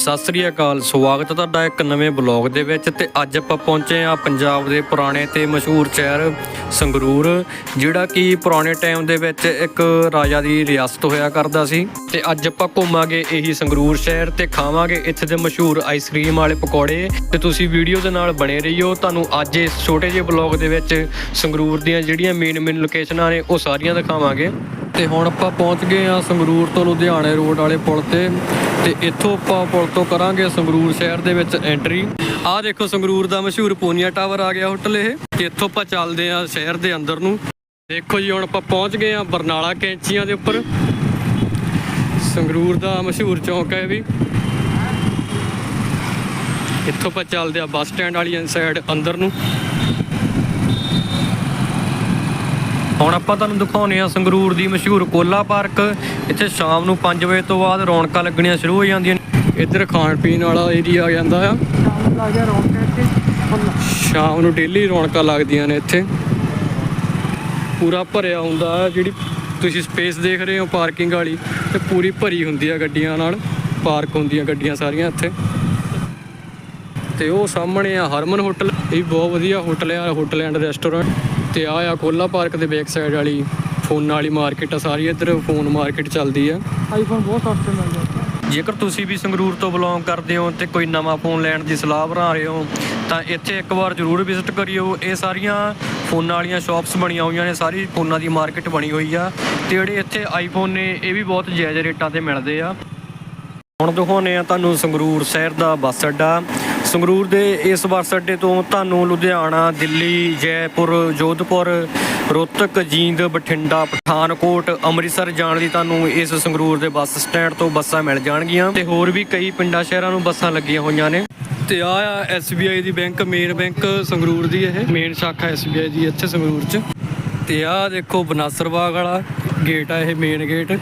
ਸਤਿ ਸ੍ਰੀ ਅਕਾਲ, ਸਵਾਗਤ ਹੈ ਤੁਹਾਡਾ ਇੱਕ ਨਵੇਂ ਬਲੌਗ ਦੇ ਵਿੱਚ ਤੇ ਅੱਜ ਆਪਾਂ ਪਹੁੰਚੇ ਆ ਪੰਜਾਬ ਦੇ ਪੁਰਾਣੇ ਤੇ ਮਸ਼ਹੂਰ ਸ਼ਹਿਰ ਸੰਗਰੂਰ, ਜਿਹੜਾ ਕਿ ਪੁਰਾਣੇ ਟਾਈਮ ਦੇ ਵਿੱਚ ਇੱਕ ਰਾਜਾ ਦੀ ਰਿਆਸਤ ਹੋਇਆ ਕਰਦਾ ਸੀ। ਤੇ ਅੱਜ ਆਪਾਂ ਘੁੰਮਾਂਗੇ ਇਹੀ ਸੰਗਰੂਰ ਸ਼ਹਿਰ ਤੇ ਖਾਵਾਂਗੇ ਇੱਥੇ ਦੇ ਮਸ਼ਹੂਰ ਆਈਸਕ੍ਰੀਮ ਵਾਲੇ ਪਕੌੜੇ। ਤੇ ਤੁਸੀਂ ਵੀਡੀਓ ਦੇ ਨਾਲ ਬਣੇ ਰਹੀਓ। ਤੁਹਾਨੂੰ ਅੱਜ ਇਸ ਛੋਟੇ ਜਿਹੇ ਬਲੌਗ ਦੇ ਵਿੱਚ ਸੰਗਰੂਰ ਦੀਆਂ ਜਿਹੜੀਆਂ ਮੇਨ ਮੇਨ ਲੋਕੇਸ਼ਨਾਂ ਨੇ, ਉਹ ਸਾਰੀਆਂ ਦਿਖਾਵਾਂਗੇ। ਤੇ ਹੁਣ ਆਪਾਂ ਪਹੁੰਚ ਗਏ ਆ ਸੰਗਰੂਰ ਤੋਂ ਲੁਧਿਆਣੇ ਰੋਡ ਵਾਲੇ ਪੁਲ ਤੇ ਤੇ ਇੱਥੋਂ ਆਪਾਂ ਪੁਲ ਤੋਂ ਕਰਾਂਗੇ ਸੰਗਰੂਰ ਸ਼ਹਿਰ ਦੇ ਵਿੱਚ ਐਂਟਰੀ ਆਹ ਦੇਖੋ ਸੰਗਰੂਰ ਦਾ ਮਸ਼ਹੂਰ ਪੋਨੀਆ ਟਾਵਰ ਆ ਗਿਆ ਹੋਟਲ ਇਹ ਤੇ ਇੱਥੋਂ ਆਪਾਂ ਚੱਲਦੇ ਆ ਸ਼ਹਿਰ ਦੇ ਅੰਦਰ ਨੂੰ। ਦੇਖੋ ਜੀ, ਹੁਣ ਆਪਾਂ ਪਹੁੰਚ ਗਏ ਆ ਬਰਨਾਲਾ ਕੈਂਚੀਆਂ ਦੇ ਉੱਪਰ। ਸੰਗਰੂਰ ਦਾ ਮਸ਼ਹੂਰ ਚੌਂਕ ਹੈ ਵੀ। ਇੱਥੋਂ ਆਪਾਂ ਚੱਲਦੇ ਆ ਬੱਸ ਸਟੈਂਡ ਵਾਲੀ ਸਾਈਡ ਅੰਦਰ ਨੂੰ। ਹੁਣ ਆਪਾਂ ਤੁਹਾਨੂੰ ਦਿਖਾਉਨੇ ਆ ਸੰਗਰੂਰ ਦੀ ਮਸ਼ਹੂਰ ਕੋਲਾ ਪਾਰਕ। ਇੱਥੇ ਸ਼ਾਮ ਨੂੰ 5 ਵਜੇ ਤੋਂ ਬਾਅਦ ਰੌਣਕਾਂ ਲੱਗਣੀਆਂ ਸ਼ੁਰੂ ਹੋ ਜਾਂਦੀਆਂ ਇੱਧਰ ਖਾਣ ਪੀਣ ਵਾਲਾ ਏਰੀਆ ਆ ਜਾਂਦਾ ਆ। ਸ਼ਾਮ ਨੂੰ ਡੇਲੀ ਰੌਣਕਾਂ ਲੱਗਦੀਆਂ ਨੇ ਇੱਥੇ। ਪੂਰਾ ਭਰਿਆ ਹੁੰਦਾ ਆ, ਜਿਹੜੀ ਤੁਸੀਂ ਸਪੇਸ ਦੇਖ ਰਹੇ ਹੋ ਪਾਰਕਿੰਗ ਵਾਲੀ, ਤੇ ਪੂਰੀ ਭਰੀ ਹੁੰਦੀ ਆ ਗੱਡੀਆਂ ਨਾਲ। ਪਾਰਕ ਹੁੰਦੀਆਂ ਗੱਡੀਆਂ ਸਾਰੀਆਂ ਇੱਥੇ। ਤੇ ਉਹ ਸਾਹਮਣੇ ਆ ਹਰਮਨ ਹੋਟਲ ਇਹ ਬਹੁਤ ਵਧੀਆ ਹੋਟਲ ਆ ਹੋਟਲ ਐਂਡ ਰੈਸਟੋਰੈਂਟ ਤੇ ਆ ਆ ਕੋਲਾ ਪਾਰਕ ਦੇ ਬੈਕ ਸਾਈਡ ਵਾਲੀ ਫੋਨਾਂ ਵਾਲੀ ਮਾਰਕੀਟ ਆ ਸਾਰੀ ਇੱਧਰ ਫੋਨ ਮਾਰਕੀਟ ਚੱਲਦੀ ਆ। ਆਈਫੋਨ ਬਹੁਤ ਸਸਤੇ ਮਿਲ ਜਾਂਦੇ ਜੇਕਰ ਤੁਸੀਂ ਵੀ ਸੰਗਰੂਰ ਤੋਂ ਬਿਲੋਂਗ ਕਰਦੇ ਹੋ ਤੇ ਕੋਈ ਨਵਾਂ ਫੋਨ ਲੈਣ ਦੀ ਸਲਾਹ ਬਣਾ ਰਹੇ ਹੋ ਤਾਂ ਇੱਥੇ ਇੱਕ ਵਾਰ ਜ਼ਰੂਰ ਵਿਜ਼ਿਟ ਕਰਿਓ। ਇਹ ਸਾਰੀਆਂ ਫੋਨਾਂ ਵਾਲੀਆਂ ਸ਼ਾਪਸ ਬਣੀਆਂ ਹੋਈਆਂ ਨੇ ਸਾਰੀ ਫੋਨਾਂ ਦੀ ਮਾਰਕੀਟ ਬਣੀ ਹੋਈ ਆ ਤੇ ਜਿਹੜੇ ਇੱਥੇ ਆਈਫੋਨ ਨੇ ਇਹ ਵੀ ਬਹੁਤ ਜਾਇਜ਼ ਰੇਟਾਂ ਤੇ ਮਿਲਦੇ ਆ। ਹੁਣ ਦਿਖਾਉਂਦੇ ਆ ਤੁਹਾਨੂੰ ਸੰਗਰੂਰ ਸ਼ਹਿਰ ਦਾ ਬੱਸ ਅੱਡਾ। ਸੰਗਰੂਰ ਦੇ ਇਸ ਬੱਸ ਅੱਡੇ ਤੋਂ ਤੁਹਾਨੂੰ ਲੁਧਿਆਣਾ, ਦਿੱਲੀ, ਜੈਪੁਰ, ਜੋਧਪੁਰ, ਰੋਹਤਕ, ਜੀਂਦ, ਬਠਿੰਡਾ, ਪਠਾਨਕੋਟ, ਅੰਮ੍ਰਿਤਸਰ ਜਾਣ ਲਈ ਤੁਹਾਨੂੰ ਇਸ ਸੰਗਰੂਰ ਦੇ ਬੱਸ ਸਟੈਂਡ ਤੋਂ ਬੱਸਾਂ ਮਿਲ ਜਾਣਗੀਆਂ ਤੇ ਹੋਰ ਵੀ ਕਈ ਪਿੰਡਾਂ, ਸ਼ਹਿਰਾਂ ਨੂੰ ਬੱਸਾਂ ਲੱਗੀਆਂ ਹੋਈਆਂ ਨੇ। ਤੇ ਆ ਆ SBI ਦੀ ਬੈਂਕ, ਮੇਨ ਬੈਂਕ ਸੰਗਰੂਰ ਦੀ ਇਹ, ਮੇਨ ਸ਼ਾਖਾ SBI ਦੀ ਇੱਥੇ ਸੰਗਰੂਰ 'ਚ। ਤੇ ਆ ਦੇਖੋ ਬਨਾਸਰ ਬਾਗ ਵਾਲਾ ਗੇਟ ਆ ਇਹ ਮੇਨ ਗੇਟ।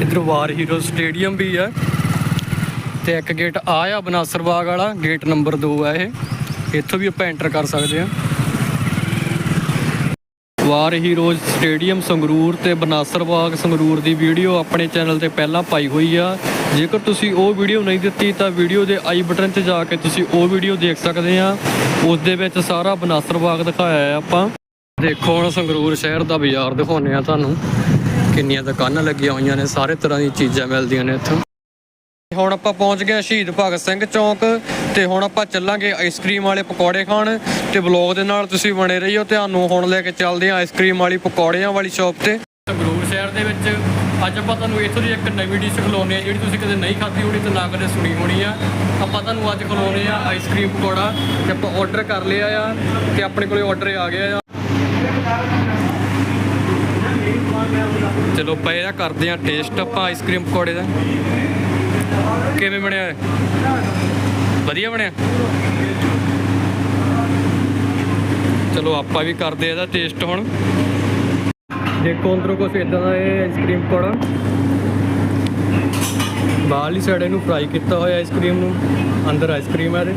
ਇਧਰ ਵਾਰ ਹੀਰੋ ਸਟੇਡੀਅਮ ਵੀ ਆ। ਤੇ ਇੱਕ ਗੇਟ ਆ ਆ ਬਨਾਸਰ ਬਾਗ ਵਾਲਾ ਗੇਟ ਨੰਬਰ 2 ਆ ਇਹ। ਇੱਥੋਂ ਵੀ ਆਪਾਂ ਐਂਟਰ ਕਰ ਸਕਦੇ ਆ। ਵਾਰ ਹੀ ਰੋਜ਼ ਸਟੇਡੀਅਮ ਸੰਗਰੂਰ ਤੇ ਬਨਾਸਰ ਬਾਗ ਸੰਗਰੂਰ ਦੀ ਵੀਡੀਓ ਆਪਣੇ ਚੈਨਲ ਤੇ ਪਹਿਲਾਂ ਪਾਈ ਹੋਈ ਆ। ਜੇਕਰ ਤੁਸੀਂ ਉਹ ਵੀਡੀਓ ਨਹੀਂ ਦਿੱਤੀ, ਤਾਂ ਵੀਡੀਓ ਦੇ ਆਈ ਬਟਨ ਤੇ ਜਾ ਕੇ ਤੁਸੀਂ ਉਹ ਵੀਡੀਓ ਦੇਖ ਸਕਦੇ ਆ। ਉਸ ਦੇ ਵਿੱਚ ਸਾਰਾ ਬਨਾਸਰ ਬਾਗ ਦਿਖਾਇਆ ਆ ਆਪਾਂ। ਦੇਖੋ ਹੁਣ ਸੰਗਰੂਰ ਸ਼ਹਿਰ ਦਾ ਬਾਜ਼ਾਰ ਦਿਖਾਉਂਦੇ ਆ ਤੁਹਾਨੂੰ। ਕਿੰਨੀਆਂ ਦੁਕਾਨਾਂ ਲੱਗੀਆਂ ਹੋਈਆਂ ਨੇ, ਸਾਰੇ ਤਰ੍ਹਾਂ ਦੀਆਂ ਚੀਜ਼ਾਂ ਮਿਲਦੀਆਂ ਨੇ ਇੱਥੋਂ। ਹੁਣ ਆਪਾਂ ਪਹੁੰਚ ਗਏ ਹਾਂ ਸ਼ਹੀਦ ਭਗਤ ਸਿੰਘ ਚੌਂਕ ਤੇ ਹੁਣ ਆਪਾਂ ਚੱਲਾਂਗੇ ਆਈਸਕ੍ਰੀਮ ਵਾਲੇ ਪਕੌੜੇ ਖਾਣ ਤੇ ਵਲੌਗ ਦੇ ਨਾਲ ਤੁਸੀਂ ਬਣੇ ਰਹੀਓ। ਤੁਹਾਨੂੰ ਹੁਣ ਲੈ ਕੇ ਚੱਲਦੇ ਹਾਂ ਆਈਸਕ੍ਰੀਮ ਵਾਲੀ ਪਕੌੜਿਆਂ ਵਾਲੀ ਸ਼ਾਪ ਤੇ। ਸੰਗਰੂਰ ਸ਼ਹਿਰ ਦੇ ਵਿੱਚ ਅੱਜ ਆਪਾਂ ਤੁਹਾਨੂੰ ਇੱਥੋਂ ਦੀ ਇੱਕ ਨਵੀਂ ਡਿਸ਼ ਖਿਲਾਉਂਦੇ ਆ ਜਿਹੜੀ ਤੁਸੀਂ ਕਦੇ ਨਹੀਂ ਖਾਧੀ ਹੋਣੀ ਤੇ ਨਾ ਕਦੇ ਸੁਣੀ ਹੋਣੀ ਆ। ਆਪਾਂ ਤੁਹਾਨੂੰ ਅੱਜ ਖਿਲਾਉਂਦੇ ਆ ਆਈਸਕ੍ਰੀਮ ਪਕੌੜਾ ਤੇ ਆਪਾਂ ਆਰਡਰ ਕਰ ਲਿਆ ਆ ਤੇ ਆਪਣੇ ਕੋਲੇ ਆਰਡਰ ਆ ਗਿਆ ਆ। ਚਲੋ ਪਏ ਆ, ਕਰਦੇ ਆ ਟੇਸਟ ਆਪਾਂ ਆਈਸਕ੍ਰੀਮ ਪਕੌੜੇ ਦਾ। ਕਿਵੇਂ ਬਣਿਆ ਹੈ? ਵਧੀਆ ਬਣਿਆ? ਚਲੋ ਆਪਾਂ ਵੀ ਕਰਦੇ ਇਹਦਾ ਟੇਸਟ ਹੁਣ। ਦੇਖੋ ਅੰਦਰੋਂ ਕੁਛ ਇਦਾਂ ਦਾ ਇਹ ਆਈਸਕ੍ਰੀਮ ਪਕੌੜਾ ਬਾਹਰਲੀ ਸਾਈਡ ਇਹਨੂੰ ਫਰਾਈ ਕੀਤਾ ਹੋਇਆ ਆਈਸਕ੍ਰੀਮ ਨੂੰ। ਅੰਦਰ ਆਈਸਕ੍ਰੀਮ ਹੈ ਇਹਦੇ।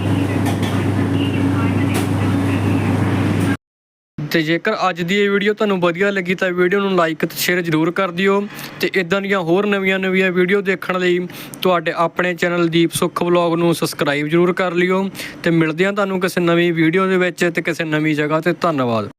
ਤੇ ਜੇਕਰ ਅੱਜ ਦੀ ਇਹ ਵੀਡੀਓ ਤੁਹਾਨੂੰ ਵਧੀਆ ਲੱਗੀ ਤਾਂ ਵੀਡੀਓ ਨੂੰ ਲਾਈਕ ਤੇ ਸ਼ੇਅਰ ਜ਼ਰੂਰ ਕਰ ਦਿਓ ਤੇ ਇਦਾਂ ਦੀਆਂ ਹੋਰ ਨਵੀਆਂ-ਨਵੀਆਂ ਵੀਡੀਓ ਦੇਖਣ ਲਈ ਤੁਹਾਡੇ ਆਪਣੇ ਚੈਨਲ ਦੀਪ ਸੁੱਖ ਵਲੌਗ ਨੂੰ ਸਬਸਕ੍ਰਾਈਬ ਜ਼ਰੂਰ ਕਰ ਲਿਓ ਤੇ ਮਿਲਦੇ ਹਾਂ ਤੁਹਾਨੂੰ ਕਿਸੇ ਨਵੀਂ ਵੀਡੀਓ ਦੇ ਵਿੱਚ ਤੇ ਕਿਸੇ ਨਵੀਂ ਜਗ੍ਹਾ ਤੇ। ਧੰਨਵਾਦ।